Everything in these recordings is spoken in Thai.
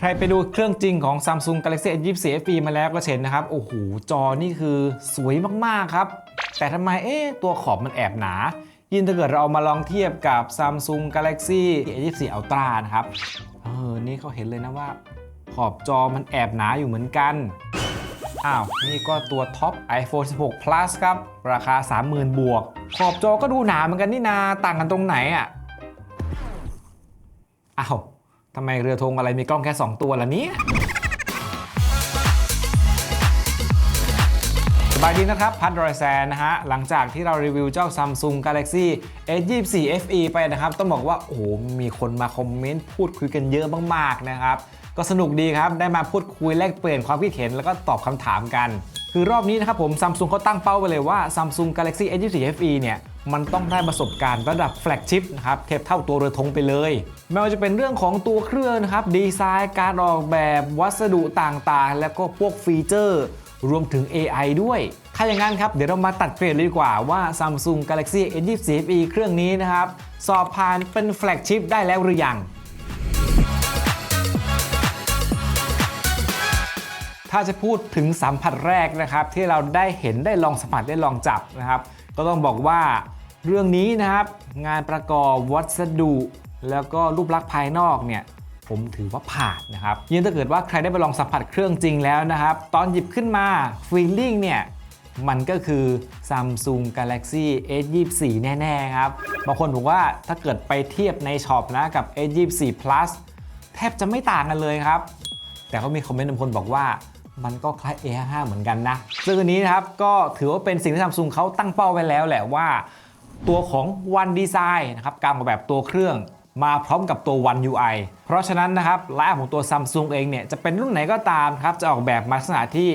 ใครไปดูเครื่องจริงของ Samsung Galaxy S24 FE มาแล้วก็เห็นนะครับ โอ้โห จอนี่คือสวยมาก ๆ ครับ แต่ทำไมเอ๊ะตัวขอบมันแอบหนา ยิ่งถ้าเกิดเราเอามาลองเทียบกับ Samsung Galaxy S24 Ultra นะครับ เออ นี่เขาเห็นเลยนะว่า ขอบจอมันแอบหนาอยู่เหมือนกัน อ้าว นี่ก็ตัวท็อป iPhone 16 Plus ครับ ราคา 30,000 บวก ขอบจอก็ดูหนาเหมือนกันนี่นา ต่างกันตรงไหนอะ อ้าว ทำไมเรือธงอะไรมีกล้องแค่ 2 ตัวล่ะเนี่ยสบายดีนะครับ พัดรอยแซนนะฮะ หลังจากที่เรารีวิวเจ้า Samsung Galaxy S24 FE ไปนะครับ ต้องบอกว่า โอ้โห มีคนมาคอมเมนต์พูดคุยกันเยอะมากๆนะครับ ก็สนุกดีครับ ได้มาพูดคุยแลกเปลี่ยนความคิดเห็นแล้วก็ตอบคำถามกัน คือรอบนี้นะครับผม Samsung เขาตั้งเป้าไปเลยว่า Samsung Galaxy S24 FE เนี่ย มันต้องได้ประสบการณ์ระดับแฟลกชิพนะครับเทียบเท่าตัวเรือธงไปเลย ไม่ว่าจะเป็นเรื่องของตัวเครื่องนะครับดีไซน์การออกแบบวัสดุต่างๆ แล้วก็พวกฟีเจอร์ รวมถึง AI ด้วย ถ้าอย่างนั้นครับ เดี๋ยวเรามาตัดเกรดเลยดีกว่าว่า Samsung Galaxy S24 FE เครื่องนี้นะครับ สอบผ่านเป็นแฟลกชิพได้แล้วหรือยังถ้าจะพูดถึงสัมผัสแรกนะครับที่เราได้เห็นได้ลองสัมผัสได้ลองจับนะครับ ก็ต้องบอกว่าเรื่องนี้นะครับ งานประกอบวัสดุ แล้วก็รูปลักษณ์ภายนอกเนี่ยผมถือว่าผ่านนะครับยิ่งถ้าเกิดว่าใครได้ไปลองสัมผัสเครื่องจริงแล้วนะครับ ตอนหยิบขึ้นมาฟีลลิ่งเนี่ยมันก็คือ Samsung Galaxy S24 แน่ๆครับ บางคนบอกว่าถ้าเกิดไปเทียบในช็อปนะกับ S24 Plus แทบจะไม่ต่างกันเลยครับ แต่ก็มีคอมเมนต์บางคนบอกว่า มันก็คล้าย A55 เหมือนกันนะ ซึ่งอันนี้นะครับก็ถือว่าเป็นสิ่งที่ Samsung เขาตั้งเป้าไว้แล้วแหละว่า ตัวของ One Design นะครับการออกแบบตัวเครื่องมาพร้อมกับตัว One UI เพราะฉะนั้นนะครับไลน์ของตัว Samsung เองเนี่ยจะเป็นรุ่นไหนก็ตามครับจะออกแบบมาลักษณะที่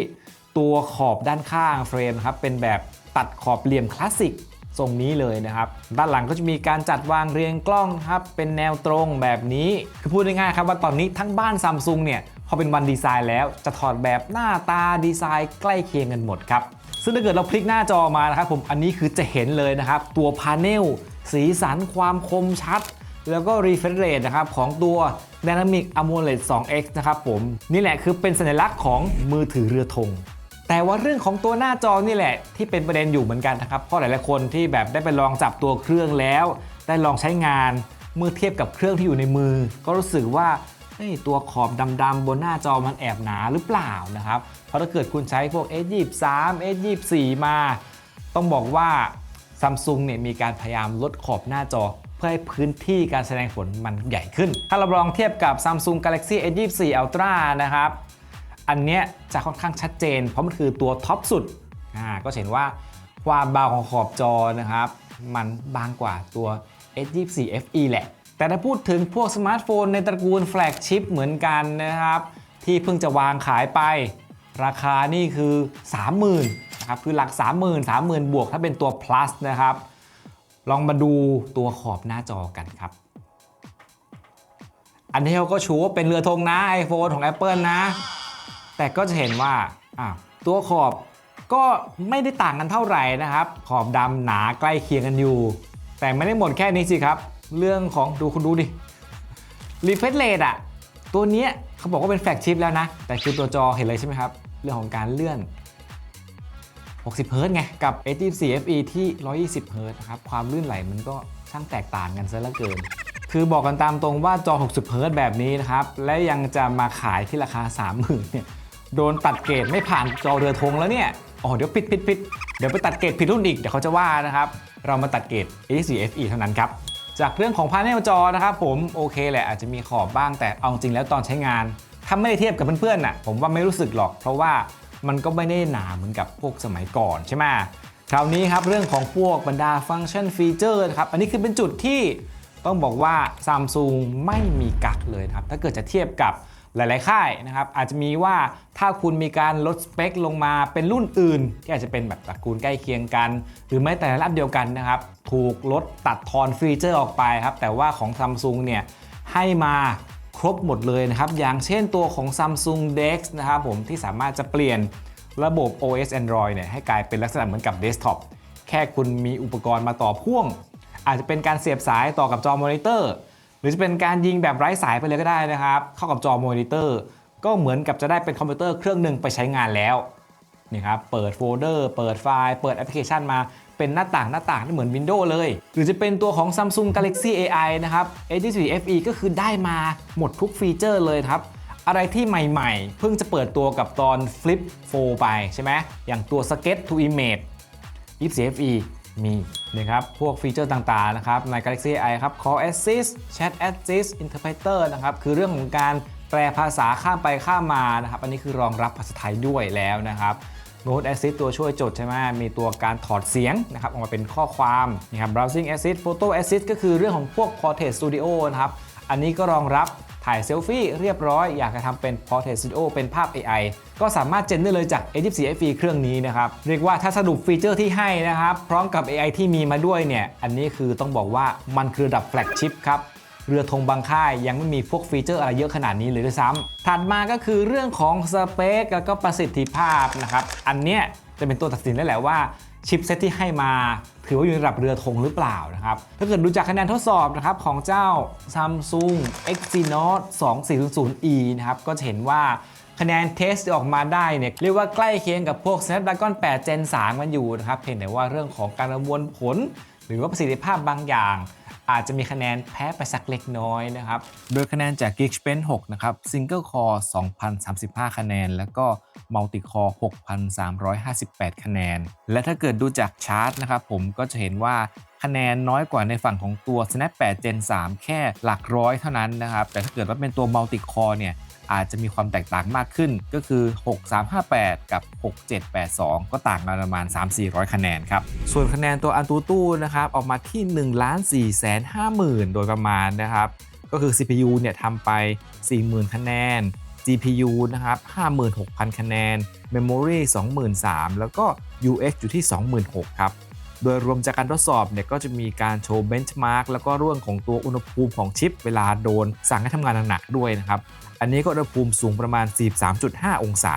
ตัวขอบด้านข้างเฟรมครับเป็นแบบตัดขอบเหลี่ยมคลาสสิกทรงนี้เลยนะครับ ด้านหลังก็จะมีการจัดวางเรียงกล้องครับเป็นแนวตรงแบบนี้ คือพูดง่ายๆครับว่าตอนนี้ทั้งบ้านซัมซุงเนี่ย อเป็นวันดีไซน์แล้วจะถอดแบบหน้าตาดีไซน์ใกล้เคียงกันหมดครับ ซึ่งถ้าเกิดเราพลิกหน้าจอมานะครับผมอันนี้คือจะเห็นเลยนะครับ ตัวพาเนลสีสันความคมชัด แล้วก็ refresh rate นะครับของตัว Dynamic AMOLED 2X นะครับผม นี่แหละคือเป็นสัญลักษณ์ของมือถือเรือธงแต่ว่าเรื่องของตัวหน้าจอนี่แหละที่เป็นประเด็นอยู่เหมือนกันนะครับเพราะหลายๆคนที่แบบได้ไปลองจับตัวเครื่องแล้ว ได้ลองใช้งานเมื่อเทียบกับเครื่องที่อยู่ในมือ ก็รู้สึกว่า ตัวขอบดำๆบนหน้าจอมันแอบหนาหรือเปล่านะครับ เพราะถ้าเกิดคุณใช้พวก S23 S24 มา ต้องบอกว่า Samsung เนี่ยมีการพยายามลดขอบหน้าจอ เพื่อให้พื้นที่การแสดงผลมันใหญ่ขึ้น ถ้าเราลองเทียบกับ Samsung Galaxy S24 Ultra นะครับ อันเนี้ยจะค่อนข้างชัดเจน เพราะมันคือตัวท็อปสุดอ่าก็เห็นว่าความบางของขอบจอนะครับ มันบางกว่าตัว S24 FE แหละ แต่ถ้าพูดถึงพวกสมาร์ทโฟนในตระกูลแฟลกชิพเหมือนกันนะครับ ที่เพิ่งจะวางขายไป ราคานี่คือ 30,000นะครับคือหลัก 30,000 30,000 บวกถ้าเป็นตัว plus นะครับ ลองมาดูตัวขอบหน้าจอกันครับ อันนี้เขาก็ชูว่าเป็นเรือธงนะ iPhone ของ Apple นะ แต่ก็จะเห็นว่าตัวขอบก็ไม่ได้ต่างกันเท่าไหร่นะครับ ขอบดำหนาใกล้เคียงกันอยู่ แต่ไม่ได้หมดแค่นี้สิครับ เรื่องของดูคุณดูดิรีเฟรชเรทอะตัวเนี้ยเขาบอกว่าเป็นแฟลกชิพแล้วนะ แต่คือตัวจอเห็นเลยใช่ไหมครับ เรื่องของการเลื่อน 60เฮิร์ต์ไง กับ A24 FE ที่ 120เฮิร์ตนะครับ ความลื่นไหลมันก็ช่างแตกต่างกันซะเหลือเกิน คือบอกกันตามตรงว่าจอ 60เฮิร์ตแบบนี้นะครับ และยังจะมาขายที่ราคา 30,000เนี่ยโดนตัดเกรดไม่ผ่านจอเรือธงแล้วเนี่ยอ๋อเดี๋ยวปิดปิดปิดเดี๋ยวไปตัดเกรดผิดรุ่นอีก เดี๋ยวเขาจะว่านะครับ เรามาตัดเกรด A4 FE เท่านั้นครับ จากเรื่องของพาเนลจอนะครับผมโอเคแหละอาจจะมีขอบบ้างแต่เอาจริงแล้วตอนใช้งาน ถ้าไม่ได้เทียบกับเพื่อนๆน่ะผมว่าไม่รู้สึกหรอก เพราะว่ามันก็ไม่ได้หนาเหมือนกับพวกสมัยก่อนใช่ไหมคราวนี้ครับเรื่องของพวกบรรดาฟังก์ชันฟีเจอร์นะครับอันนี้คือเป็นจุดที่ต้องบอกว่า Samsung ไม่มีกักเลยครับถ้าเกิดจะเทียบกับ หลาย ๆ ค่ายนะครับ อาจจะมีว่าถ้าคุณมีการลดสเปคลงมาเป็นรุ่นอื่น ที่อาจจะเป็นแบบตระกูลใกล้เคียงกัน หรือแม้แต่ระดับเดียวกันนะครับ ถูกลดตัดทอนฟีเจอร์ออกไปครับ แต่ว่าของ Samsung เนี่ยให้มาครบหมดเลยนะครับ อย่างเช่นตัวของ Samsung Dex นะครับผมที่สามารถจะเปลี่ยนระบบ OS Android เนี่ยให้กลายเป็นลักษณะเหมือนกับเดสก์ท็อปแค่คุณมีอุปกรณ์มาต่อพ่วง อาจจะเป็นการเสียบสายต่อกับจอมอนิเตอร์ รือจะเป็นการยิงแบบไร้สายไปเลยก็ได้นะครับ เข้ากับจอมอนิเตอร์ ก็เหมือนกับจะได้เป็นคอมพิวเตอร์เครื่องหนึ่งไปใช้งานแล้วนี่ครับเปิดโฟลเดอร์ เปิดไฟล์ เปิดแอปพลิเคชันมาเป็นหน้าต่างหน้าต่างที่เหมือน Windows เลย หรือจะเป็นตัวของ Samsung Galaxy AI นะครับ A24 FE ก็คือได้มาหมดทุกฟีเจอร์เลยครับอะไรที่ใหม่ๆ เพิ่งจะเปิดตัวกับตอน Flip 4 ไปใช่ไหมอย่างตัว Sketch to Image 24 FE มีนะครับพวกฟีเจอร์ต่างๆนะครับใน Galaxy AI ครับ Call Assist Chat Assist Interpreter นะครับคือเรื่องของการแปลภาษาข้ามไปข้ามมานะครับอันนี้คือรองรับภาษาไทยด้วยแล้วนะครับ Note Assist ตัวช่วยจดใช่ไหมมีตัวการถอดเสียงนะครับออกมาเป็นข้อความนะครับ Browsing Assist Photo Assist ก็คือเรื่องของพวก Portrait Studio นะครับ อันนี้ก็รองรับ ถ่ายเซลฟี่เรียบร้อย อยากจะทำเป็น Portrait Studio เป็นภาพ AI ก็สามารถเจนได้เลยจาก A24 FE เครื่องนี้นะครับ เรียกว่าถ้าสรุปฟีเจอร์ที่ให้นะครับ พร้อมกับ AI ที่มีมาด้วยเนี่ย อันนี้คือต้องบอกว่ามันคือระดับแฟลกชิพครับเรือธงบางค่ายยังไม่มีพวกฟีเจอร์อะไรเยอะขนาดนี้เลยด้วยซ้ำถัดมาก็คือเรื่องของสเปคแล้วก็ประสิทธิภาพนะครับ อันเนี้ย จะเป็นตัวตัดสินได้แหละว่าชิปเซตที่ให้มา ถือว่าอยู่ในระดับเรือธงหรือเปล่านะครับ ถ้าเกิดดูจากคะแนนทดสอบนะครับของเจ้า Samsung Exynos 2400E นะครับ ก็จะเห็นว่าคะแนนเทสที่ออกมาได้เนี่ยเรียกว่าใกล้เคียงกับพวก Snapdragon 8 Gen 3 มันอยู่นะครับ เพียงแต่ว่าเรื่องของการประมวลผล หรือว่าประสิทธิภาพบางอย่าง อาจจะมีคะแนนแพ้ไปสักเล็กน้อยนะครับ โดยคะแนนจาก Geekbench 6 นะครับ Single Core 2,035 คะแนน แล้วก็ Multi Core 6,358 คะแนน และถ้าเกิดดูจากชาร์ตนะครับผมก็จะเห็นว่าคะแนนน้อยกว่าในฝั่งของตัว Snap 8 Gen 3 แค่หลักร้อยเท่านั้นนะครับ แต่ถ้าเกิดว่าเป็นตัว Multi Core เนี่ย อาจจะมีความแตกต่างมากขึ้นก็คือ 6358 กับ 6782 ก็ต่างกันประมาณ 3-400 คะแนนครับ ส่วนคะแนนตัวอันตูตู้นะครับ ออกมาที่ 1 4 5 0 0 0 0 โดยประมาณนะครับ ก็คือ CPU เนี่ยทำไป 40,000 คะแนน GPU นะครับ 56,000 คะแนน Memory 23,000 แล้วก็ UX อยู่ที่ 26,000 ครับ โดยรวมจากการทดสอบเนี่ยก็จะมีการโชว์เบนช์มาร์กแล้วก็เรื่องของตัวอุณหภูมิของชิป เวลาโดนสั่งให้ทำงานหนักๆด้วยนะครับ อันนี้ก็อุณหภูมิสูงประมาณ 43.5 องศา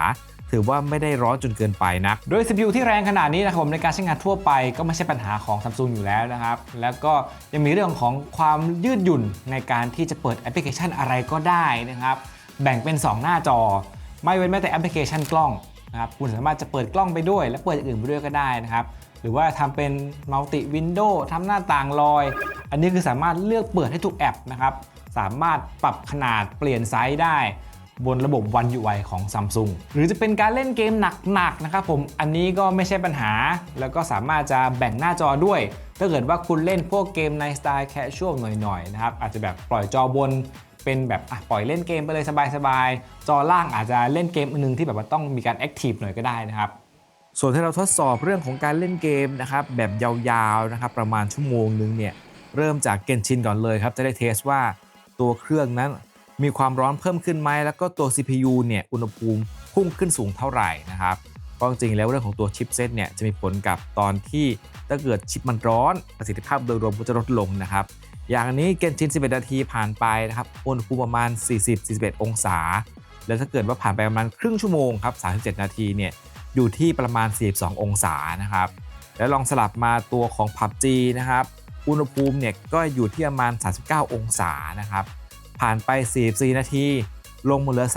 ถือว่าไม่ได้ร้อนจนเกินไปนักโดย CPU ที่แรงขนาดนี้นะครับผมในการใช้งานทั่วไปก็ไม่ใช่ปัญหาของ Samsung อยู่แล้วนะครับ แล้วก็ยังมีเรื่องของความยืดหยุ่นในการที่จะเปิดแอปพลิเคชันอะไรก็ได้นะครับ แบ่งเป็น 2 หน้าจอ ไม่เว้นแม้แต่แอปพลิเคชันกล้องนะครับคุณสามารถจะเปิดกล้องไปด้วย และเปิดอื่นไปด้วยก็ได้นะครับ หรือว่าทำเป็นมัลติวินโดว์ทำหน้าต่างลอย อันนี้คือสามารถเลือกเปิดให้ทุกแอปนะครับ สามารถปรับขนาดเปลี่ยนไซส์ได้บนระบบ One UI ของ Samsung หรือจะเป็นการเล่นเกมหนักๆนะครับผม อันนี้ก็ไม่ใช่ปัญหา แล้วก็สามารถจะแบ่งหน้าจอด้วย ถ้าเกิดว่าคุณเล่นพวกเกมในสไตล์แคชชวลหน่อยๆนะครับ อาจจะแบบปล่อยจอบนเป็นแบบอะปล่อยเล่นเกมไปเลยสบายๆ จอล่างอาจจะเล่นเกมอันนึงที่แบบว่าต้องมีการแอคทีฟหน่อยก็ได้นะครับ ส่วนที่เราทดสอบเรื่องของการเล่นเกมนะครับแบบยาวๆนะครับประมาณชั่วโมงนึงเนี่ยเริ่มจากเกนชินก่อนเลยครับจะได้เทสว่าตัวเครื่องนั้นมีความร้อนเพิ่มขึ้นไหมแล้วก็ตัว CPU เนี่ยอุณหภูมิพุ่งขึ้นสูงเท่าไหร่นะครับก็จริงๆแล้วเรื่องของตัวชิปเซตเนี่ยจะมีผลกับตอนที่ถ้าเกิดชิปมันร้อนประสิทธิภาพโดยรวมก็จะลดลงนะครับ อย่างนี้เกนชิน 11 นาทีผ่านไปนะครับอุณหภูมิประมาณ 40-41 องศา แล้วถ้าเกิดว่าผ่านไปประมาณครึ่งชั่วโมงครับ 37 นาทีเนี่ย อยู่ที่ประมาณ 42 องศานะครับ แล้วลองสลับมาตัวของ PUBG นะครับ อุณหภูมิเนี่ยก็อยู่ที่ประมาณ 39 องศานะครับ ผ่านไป 44 นาที ลงมาเหลือ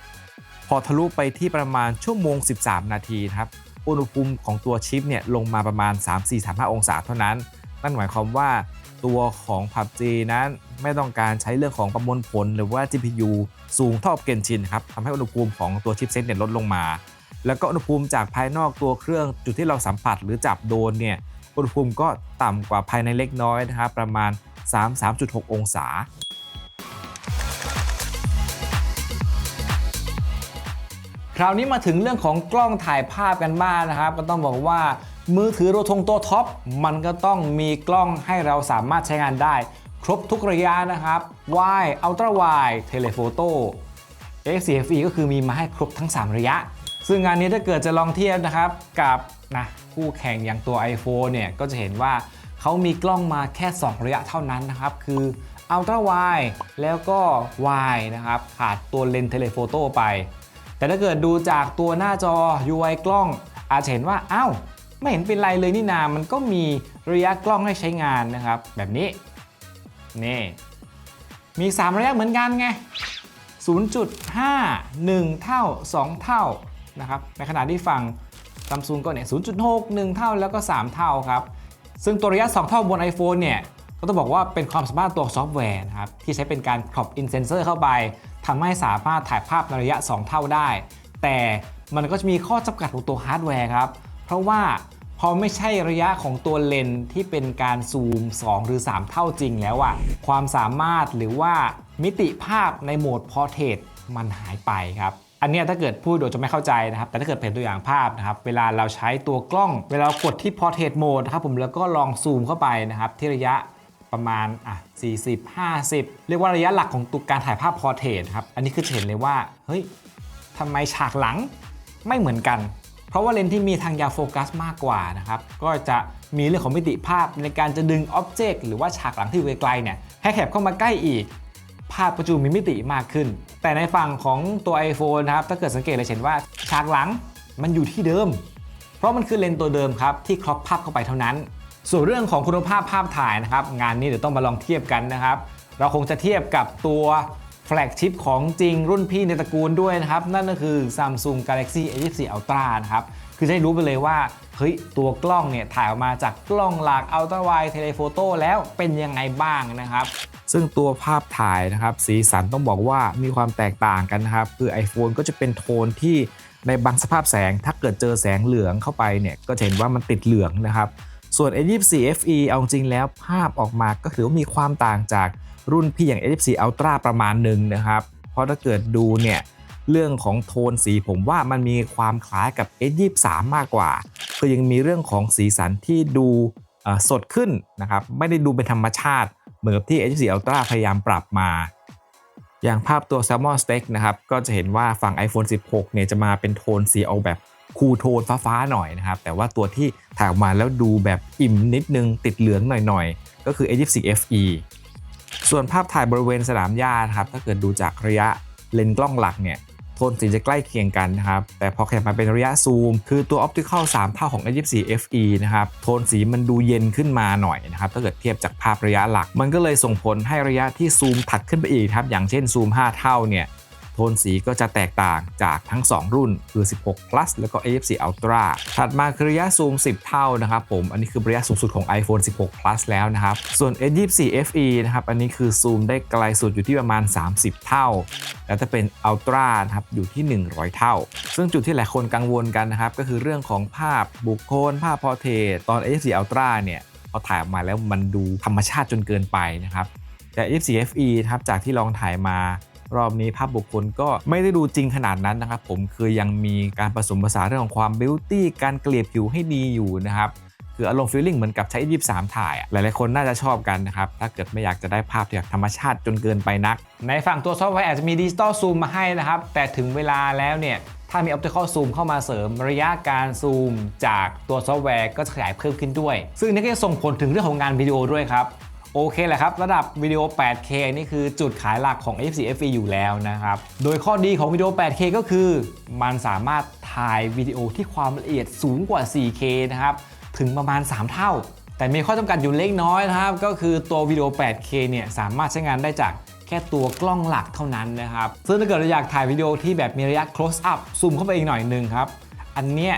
37 พอทะลุไปที่ประมาณชั่วโมง 13 นาทีนะครับ อุณหภูมิของตัวชิปเนี่ยลงมาประมาณ 34-35 องศาเท่านั้น นั่นหมายความว่าตัวของ PUBG นั้นไม่ต้องการใช้เรื่องของประมวลผลหรือว่า GPU สูงเท่ากับเกนชินครับทำให้อุณหภูมิของตัวชิปเซ็ตเนี่ยลดลงมา แล้วก็อุณหภูมิจากภายนอกตัวเครื่องจุดที่เราสัมผัสหรือจับโดนเนี่ยอุณหภูมิก็ต่ำกว่าภายในเล็กน้อยนะครับประมาณ 33.6 องศา คราวนี้มาถึงเรื่องของกล้องถ่ายภาพกันบ้างนะครับ ก็ต้องบอกว่ามือถือโรทงโตท็อปมันก็ต้องมีกล้องให้เราสามารถใช้งานได้ ครบทุกระยะนะครับ Wide Ultra Wide Telephoto XCFE ก็คือมีมาให้ครบทั้ง 3 ระยะ ซึ่งงานนี้ถ้าเกิดจะลองเทียบนะครับกับนะคู่แข่งอย่างตัว iPhone เนี่ยก็จะเห็นว่าเขามีกล้องมาแค่ 2 ระยะเท่านั้นนะครับ คือ Ultra Wide แล้วก็ Wide นะครับขาดตัวเลนส์เทเลโฟโต้ไป แต่ถ้าเกิดดูจากตัวหน้าจอ UI กล้อง อาจจะเห็นว่าอ้าวไม่เห็นเป็นไรเลยนี่นา มันก็มีระยะกล้องให้ใช้งานนะครับ แบบนี้ นี่ มี 3 ระยะเหมือนกันไง 0.5 1 เท่า 2 เท่า นะครับในขณะที่ฝั่งซัมซุงก็เนี่ย 0.6 1 เท่าแล้วก็ 3 เท่าครับ ซึ่งตัวระยะ 2 เท่าบน iPhone เนี่ย ก็ต้องบอกว่าเป็นความสามารถตัวซอฟต์แวร์นะครับ ที่ใช้เป็นการ crop in sensor เข้าไปทำให้สามารถถ่ายภาพในระยะ 2 เท่าได้ แต่มันก็จะมีข้อจำกัดของตัวฮาร์ดแวร์ครับ เพราะว่าพอไม่ใช่ระยะของตัวเลนส์ที่เป็นการซูม 2 หรือ 3 เท่าจริงแล้วอะความสามารถหรือว่ามิติภาพในโหมด Portrait มันหายไปครับ อันนี้ถ้าเกิดพูดโดยจะไม่เข้าใจนะครับ แต่ถ้าเกิดเป็นตัวอย่างภาพนะครับ เวลาเราใช้ตัวกล้อง เวลากดที่ Portrait Mode นะครับผมแล้วก็ลองซูมเข้าไปนะครับที่ระยะประมาณอะ40 50 เรียกว่าระยะหลักของตัวการถ่ายภาพ Portrait ครับ อันนี้คือจะเห็นเลยว่า เฮ้ยทำไมฉากหลังไม่เหมือนกัน เพราะว่าเลนส์ที่มีทางยาวโฟกัสมากกว่านะครับ ก็จะมีเรื่องของมิติภาพในการจะดึงอ็อบเจกต์หรือว่าฉากหลังที่อยู่ไกลๆเนี่ยให้แคบเข้ามาใกล้อีก ภาพประจุมีมิติมากขึ้น แต่ในฝั่งของตัว iPhone นะครับ ถ้าเกิดสังเกตเลยเห็นว่าฉากหลังมันอยู่ที่เดิม เพราะมันคือเลนส์ตัวเดิมครับ ที่ครอปภาพเข้าไปเท่านั้น ส่วนเรื่องของคุณภาพภาพถ่ายนะครับ งานนี้เดี๋ยวต้องมาลองเทียบกันนะครับ เราคงจะเทียบกับตัวแฟลกชิปของจริงรุ่นพี่ในตระกูลด้วยนะครับ นั่นก็คือ Samsung Galaxy A24 Ultra นะครับ คือจะได้รู้ไปเลยว่าเฮ้ยตัวกล้องเนี่ยถ่ายออกมาจากกล้องหลัก Ultra Wide Telephoto แล้วเป็นยังไงบ้างนะครับ ซึ่งตัวภาพถ่ายนะครับ สีสันต้องบอกว่ามีความแตกต่างกันนะครับ คือ iPhone ก็จะเป็นโทนที่ในบางสภาพแสงถ้าเกิดเจอแสงเหลืองเข้าไปเนี่ยก็จะเห็นว่ามันติดเหลืองนะครับ ส่วน A24 FE เอาจริงแล้วภาพออกมาก็ถือว่ามีความต่างจากรุ่นพี่อย่าง A24 Ultra ประมาณหนึ่งนะครับ เพราะถ้าเกิดดูเนี่ย เรื่องของโทนสีผมว่ามันมีความคล้ายกับ S23 มากกว่า คือยังมีเรื่องของสีสันที่ดูสดขึ้นนะครับไม่ได้ดูเป็นธรรมชาติ เหมือนกับที่ S4 Ultra พยายามปรับมา อย่างภาพตัว Salmon Steak นะครับก็จะเห็นว่าฝั่ง iPhone 16 เนี่ยจะมาเป็นโทนสีออกแบบคูลโทนฟ้าๆหน่อยนะครับ แต่ว่าตัวที่ถ่ายออกมาแล้วดูแบบอิ่มนิดนึงติดเหลืองหน่อยๆ ก็คือ A24 FE ส่วนภาพถ่ายบริเวณสนามหญ้านะครับถ้าเกิดดูจากระยะเลนส์กล้องหลักเนี่ย โทนสีจะใกล้เคียงกันนะครับ แต่พอขยับมาเป็นระยะซูม คือตัว Optical 3 เท่าของ A24 FE นะครับ โทนสีมันดูเย็นขึ้นมาหน่อยนะครับ ถ้าเกิดเทียบจากภาพระยะหลัก มันก็เลยส่งผลให้ระยะที่ซูมถัดขึ้นไปอีกครับ อย่างเช่นซูม 5 เท่าเนี่ย โทนสีก็จะแตกต่างจากทั้ง 2 รุ่นคือ 16 plus แล้วก็ A24 Ultra ถัดมาคือระยะซูม 10 เท่านะครับผม อันนี้คือระยะสูงสุดของ iPhone 16 plus แล้วนะครับ ส่วน A24 FE นะครับ อันนี้คือซูมได้ไกลสุดอยู่ที่ประมาณ 30 เท่า แล้วถ้าเป็น Ultra นะครับ อยู่ที่ 100 เท่า ซึ่งจุดที่หลายคนกังวลกันนะครับ ก็คือเรื่องของภาพบุคคล ภาพพอเทตตอน A24 Ultra เนี่ยพอถ่ายออกมาแล้วมันดูธรรมชาติจนเกินไปนะครับแต่ A24 FE ครับจากที่ลองถ่ายมา รอบนี้ภาพบุคคลก็ไม่ได้ดูจริงขนาดนั้นนะครับผมคือยังมีการผสมผสานเรื่องของความบิวตี้การเกลี่ยผิวให้ดีอยู่นะครับคืออารมณ์ฟีลลิ่งเหมือนกับใช้ 23 ถ่ายอะหลาย ๆ คนน่าจะชอบกันนะครับ ถ้าเกิดไม่อยากจะได้ภาพที่แบบธรรมชาติจนเกินไปนัก ในฝั่งตัวซอฟต์แวร์อาจจะมีดิจิตอลซูมมาให้นะครับ แต่ถึงเวลาแล้วเนี่ย ถ้ามี Optical Zoom เข้ามาเสริมระยะการซูม จากตัวซอฟต์แวร์ก็จะขยายเพิ่มขึ้นด้วย ซึ่งนี่ก็จะส่งผลถึงเรื่องของงานวิดีโอด้วยครับ โอเคแหละครับ ระดับวิดีโอ 8K นี่คือจุดขายหลักของ F4 FE อยู่แล้วนะครับ โดยข้อดีของวิดีโอ 8K ก็คือ มันสามารถถ่ายวิดีโอที่ความละเอียดสูงกว่า 4K นะครับ ถึงประมาณ 3 เท่า แต่มีข้อจำกัดอยู่เล็กน้อยนะครับ ก็คือตัววิดีโอ 8K เนี่ยสามารถใช้งานได้จากแค่ตัวกล้องหลักเท่านั้นนะครับ ซึ่งถ้าเกิดเราอยากถ่ายวิดีโอที่แบบมีระยะ close up ซูมเข้าไปอีกหน่อยหนึงครับ อันเนี้ย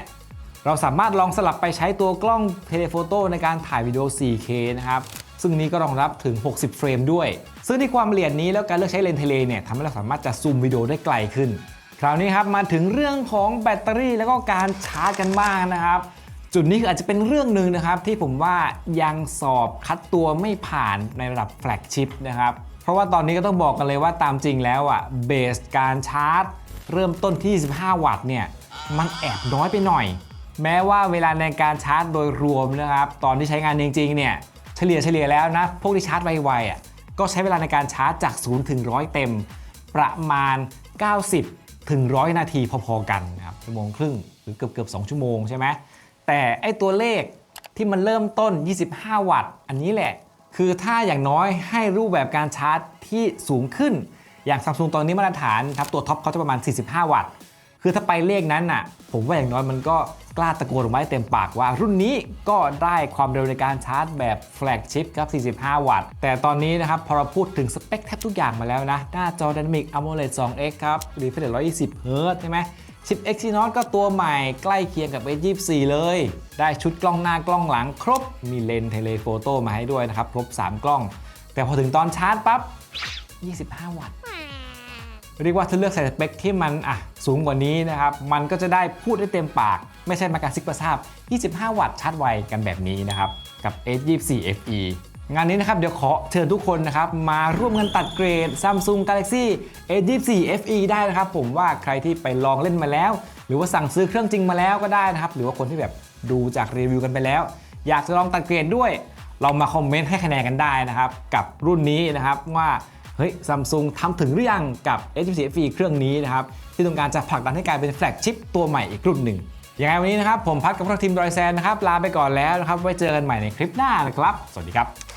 เราสามารถลองสลับไปใช้ตัวกล้องเทเลโฟโต้ในการถ่ายวิดีโอ 4K นะครับ ซึ่งนี้ก็รองรับถึง 60 เฟรมด้วย ซึ่งที่ความละเอียดนี้แล้วการเลือกใช้เลนส์เทเลเนี่ยทำให้เราสามารถจะซูมวิดีโอได้ไกลขึ้น คราวนี้ครับมาถึงเรื่องของแบตเตอรี่แล้วก็การชาร์จกันบ้างนะครับจุดนี้คืออาจจะเป็นเรื่องหนึ่งนะครับ ที่ผมว่ายังสอบคัดตัวไม่ผ่านในระดับแฟลกชิพนะครับ เพราะว่าตอนนี้ก็ต้องบอกกันเลยว่าตามจริงแล้วอะเบสการชาร์จ เริ่มต้นที่ 25 วัตต์เนี่ย มันแอบน้อยไปหน่อย แม้ว่าเวลาในการชาร์จโดยรวมนะครับ ตอนที่ใช้งานจริงๆเนี่ย ลี่ยเฉลี่ยแล้วนะ พวกที่ชาร์จไวๆอะก็ใช้เวลาในการชาร์จจาก 0 ถึง 100 เต็ม ประมาณ 90 ถึง 100 นาทีพอๆกันนะครับชั่วโมงครึ่งหรือเกือบเกือบ2ชั่วโมงใช่ไหมแต่ไอตัวเลขที่มันเริ่มต้น 25 วัตต์ อันนี้แหละ คือถ้าอย่างน้อยให้รูปแบบการชาร์จที่สูงขึ้น อย่างซัมซุงตอนนี้มาตรฐานครับตัวท็อปเขาจะประมาณ 45 วัตต์ คือถ้าไปเลขนั้นน่ะ ผมว่าอย่างน้อยมันก็กล้าตะโกนออกมาให้เต็มปากว่า รุ่นนี้ก็ได้ความเร็วในการชาร์จแบบแฟลกชิพครับ 45 วัตต์ แต่ตอนนี้นะครับ พอเราพูดถึงสเปคแทบทุกอย่างมาแล้วนะ หน้าจอ Dynamic AMOLED 2X ครับ Refresh rate 120 Hz ใช่ไหมชิป Exynos ก็ตัวใหม่ใกล้เคียงกับ A24 เลย ได้ชุดกล้องหน้ากล้องหลังครบ มีเลนส์เทเลโฟโต้มาให้ด้วยนะครับ ครบ 3 กล้อง แต่พอถึงตอนชาร์จปั๊บ 25 วัตต์ เรียกว่าถ้าเลือกใส่สเปคที่มันอะสูงกว่านี้นะครับ มันก็จะได้พูดได้เต็มปาก ไม่ใช่มาการซิกประทราบ25 วัตต์ชาร์จไวกันแบบนี้นะครับ กับ S24 FE งานนี้นะครับเดี๋ยวขอเชิญทุกคนนะครับ มาร่วมกันตัดเกรด Samsung Galaxy S24 FE ได้นะครับ ผมว่าใครที่ไปลองเล่นมาแล้ว หรือว่าสั่งซื้อเครื่องจริงมาแล้วก็ได้นะครับ หรือว่าคนที่แบบดูจากรีวิวกันไปแล้ว อยากจะลองตัดเกรดด้วย เรามาคอมเมนต์ให้คะแนนกันได้นะครับ กับรุ่นนี้นะครับว่า เฮ้ยซัมซุงทำถึงหรือยังกับ S24 FE เครื่องนี้นะครับ ที่ต้องการจะผลักดันให้กลายเป็นแฟลกชิปตัวใหม่อีกรุ่นหนึ่งยังไงวันนี้นะครับ ผมพัดกับพวกทีมดอยแซนนะครับ ลาไปก่อนแล้วนะครับ ไว้เจอกันใหม่ในคลิปหน้านะครับ สวัสดีครับ